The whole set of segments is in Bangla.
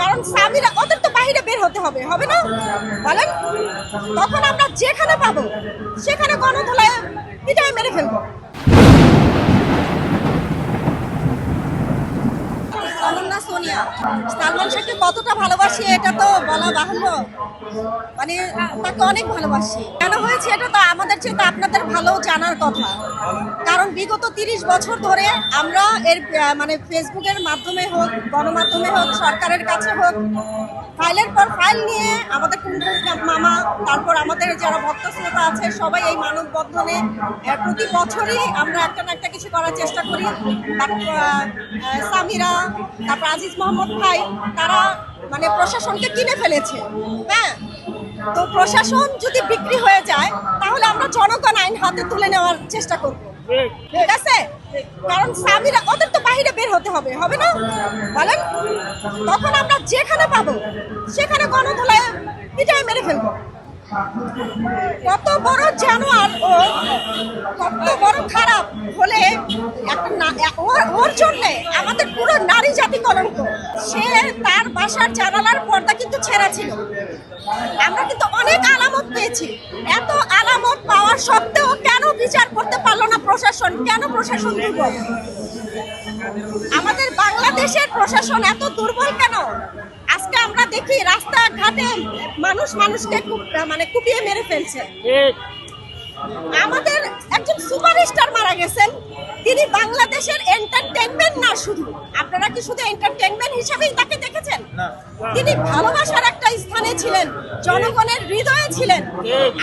কারণ স্বামীরা ওদের তো বাহিরে বের হতে হবে হবে না? বলেন? তখন আমরা যেখানে পাবো, সেখানে গণধোলায় পিটাই মেরে ফেলব। সালমান শাহকে কতটা ভালোবাসি এটা তো বলা বাহুল্য। মানে তাকে অনেক ভালোবাসি। কেন হয়েছে এটা তো আমাদের চেয়ে আপনাদের ভালো জানার কথা। কারণ বিগত তিরিশ বছর ধরে আমরা এর মানে ফেসবুকের মাধ্যমে হোক গণমাধ্যমে হোক সরকারের কাছে হোক ফাইলের পর ফাইল নিয়ে আমাদের মামা তারপর আমাদের যারা ভক্ত শ্রোতা আছে সবাই এই মানববন্ধনে আহ, প্রতি বছরই আমরা একটা না একটা কিছু করার চেষ্টা করি। সামিরা তারপর আজিজ মোহাম্মদ ভাই, তারা মানে প্রশাসনকে কিনে ফেলেছে। হ্যাঁ? তো প্রশাসন যদি বিক্রি হয়ে যায়, তাহলে আমরা জনগণ আইন হাতে তুলে নেওয়ার চেষ্টা করব। ঠিক আছে? কারণ স্বামীরা ওদের তো বাইরে বের হতে হবে হবে না? বলেন? তখন আমরা যেখানে পাবো, সেখানে গণধোলায় পিটাই মেরে ফেলব। কত বড় জানোয়ার ও, কত বড় খারাপ। হলে ওর জন্যে আমাদের পুরো নারী জাতি কলঙ্ক সে তার বাসার জানালার পর্দা কিন্তু ছেঁড়া ছিল। আমরা কিন্তু অনেক আলামত পেয়েছি। এত আলামত পাওয়ার সত্ত্বেও কেন বিচার করতে পারল না প্রশাসন? কেন প্রশাসন দুর্বল? আমাদের বাংলাদেশের প্রশাসন এত দুর্বল কেন? দেখি রাস্তাঘাটে মানুষ মানুষকে মানে কুপিয়ে মেরে ফেলছে। আমাদের একজন সুপারস্টার মারা গেছেন। তিনি বাংলাদেশের এন্টারটেনমেন্ট না শুধু আপনারা কি শুধু এন্টারটেনমেন্ট হিসেবেই তাকে দেখেছেন? তিনি ভালোবাসার একটা স্থানে ছিলেন জনগণের হৃদয়ে ছিলেন।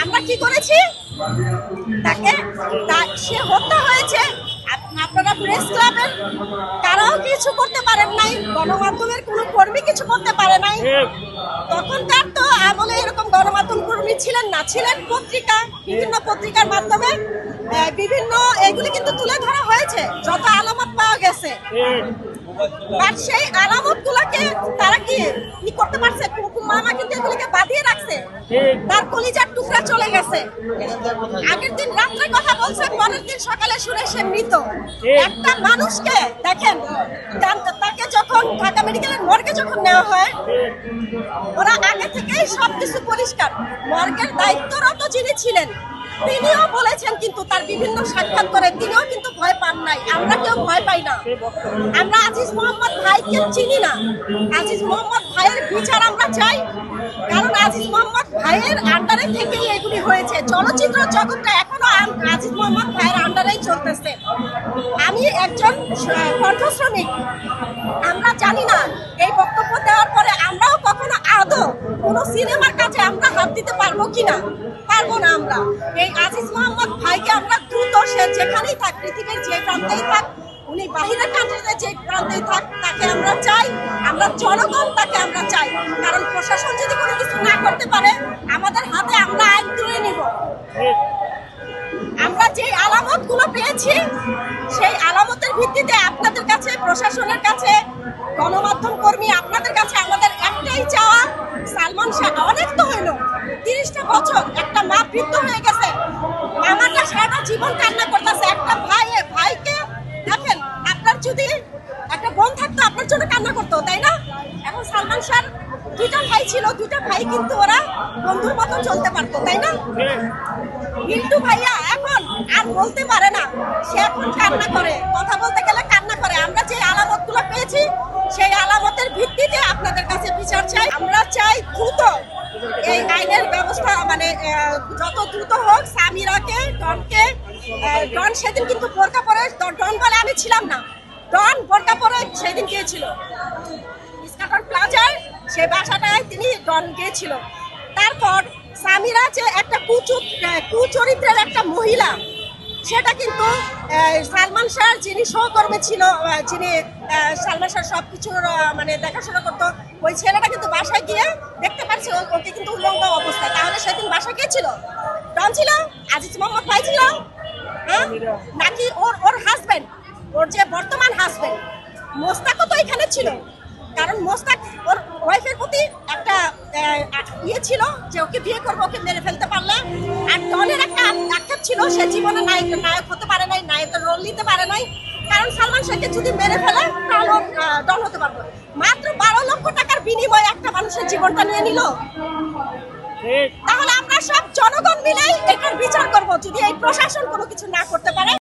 আমরা কি করেছি? তাকে সে হত্যা হয়েছে আপনারা প্রেস ক্লাবের তারাও কিছু করতে পারেন নাই, গণমাধ্যমের কোনো কর্মী কিছু করতে পারে নাই। তখনকার তো আমলে এরকম গণমাধ্যম কর্মী ছিলেন না, ছিলেন পত্রিকা, বিভিন্ন পত্রিকার মাধ্যমে বিভিন্ন এগুলি কিন্তু তুলে ধরা আর সেই আলামত গুলাকে তারা কি কি করতে পারছে? মামা কিন্তু এগুলিকে বাঁধিয়ে রাখছে। তার কলিজার টুকরা চলে গেছে। আগের দিন রাত্রে কথা বলছে, পরের দিন সকালে শুনে সে মৃত। একটা মানুষকে দেখেন তাকে যখন ঢাকা মেডিকেলের মর্গে যখন নেওয়া হয়, ওরা আগে থেকেই সবকিছু পরিষ্কার। মর্গের দায়িত্বরত যিনি ছিলেন তিনিও বলেছেন কিন্তু তার বিভিন্ন সাক্ষাৎ করে তিনিও কিন্তু ভয় পান নাই। আমরা কেউ ভয় পাই না। আমরা আজিজ মোহাম্মদ ভাইকে চিনি না। আজিজ মোহাম্মদ ভাইয়ের বিচার আমরা চাই। কারণ আজিজ মোহাম্মদ ভাইয়ের আন্ডারে থেকেই এগুলি হয়েছে। চলচ্চিত্র জগৎটা এখনও আজিজ মোহাম্মদ ভাইয়ের আন্ডারেই চলতেছে। আমি একজন আহ, কণ্ঠশ্রমিক। আমরা জানি না। এই বক্তব্য দেওয়ার পরে আমরাও কখনো আদৌ কোনো সিনেমার কাছে আমরা হাত দিতে পারব কিনা? পারব না আমরা। এই আজিজ মোহাম্মদ ভাইকে আমরা দ্রুত সে যেখানেই থাক, পৃথিবীর যে প্রান্তেই থাক, উনি বাহিরের কান্ট্রিতে যে প্রান্তেই থাক, তাকে আমরা চাই। আমরা জনগণ তাকে আমরা চাই। কারণ প্রশাসন যদি কোনো কিছু না করতে পারে, আমাদের হাতে আমরা আইন তুলে নিব। আমরা যে আলামতগুলো পেয়েছি, সেই আলামতের ভিত্তিতে আপনাদের কাছে, প্রশাসনের কাছে গণমাধ্যম কর্মী সালমান অনেক তো হইল। তিরিশটা বছর একটা মা বৃদ্ধ হয়ে গেছে। মামাটা সারা জীবন কান্না করতেছে। একটা ভাই ভাইকে, দেখেন, আপনার যদি একটা বোন থাকতো, আপনার জন্য কান্না করতো, তাই না? এখন সালমান শাহ, দুইটা ভাই ছিল, দুইটা ভাই কিন্তু ওরা বন্ধুর মতো চলতে পারতো, তাই না? মিন্টু ভাইয়া এখন আর বলতে পারে না। সে এখন কান্না করে। কথা বলতে গেলে কান্না করে। আমরা যে আলামতগুলো পেয়েছি, সেই আলামতের ভিত্তিতে আপনাদের কাছে বিচার চাই। আমরা চাই দ্রুত এই আইনের ব্যবস্থা মানে আহ, যত দ্রুত হোক সামিরাকে ডনকে আহ, ডন সেদিন কিন্তু বোরকা পরে ডন বলে আমি ছিলাম না। ডন বোরকা পরে সেদিন গিয়েছিল। ইস্কাটন প্লাজায়, সে বাসাটায় তিনি ডন গিয়েছিল। তারপর সামিরা যে একটা কুচু কুচরিত্রের একটা মহিলা, সেটা কিন্তু সালমান শাহ যিনি সহকর্মী ছিল যিনি সালমান শাহ সব কিছুর মানে দেখাশোনা করতো, ওই ছেলেটা কিন্তু বাসায় গিয়ে দেখতে পাচ্ছে ও- ওকে কিন্তু উল্লঙ্গ অবস্থায়। তাহলে সেদিন বাসায় কে ছিল? ডন ছিল? আজিজ মোহাম্মদ ভাই ছিল? হ্যাঁ? নাকি ওর ওর হাজবেন্ড ওর যে বর্তমান হাজবেন্ড মোস্তাকও তো এখানে ছিল। কারণ মোস্তাক ওর ওয়াইফের প্রতি একটা ইয়ে ছিল যে ওকে বিয়ে করব ওকে মেরে ফেলতে পারলে। আর ডনের একটা আক্ষেপ ছিল সে জীবনে নায়ক নায়ক হতে পারে নাই নায়কের রোল নিতে পারে নাই। কারণ সালমান শাহকে যদি মেরে ফেলে তাহলে ডন হতে পারবে। মাত্র বারো লক্ষ টাকার বিনিময়ে একটা মানুষের জীবনটা নিয়ে নিল। তাহলে সব জনগণ মিলেই এটার বিচার করব যদি এই প্রশাসন কোনো কিছু না করতে পারে।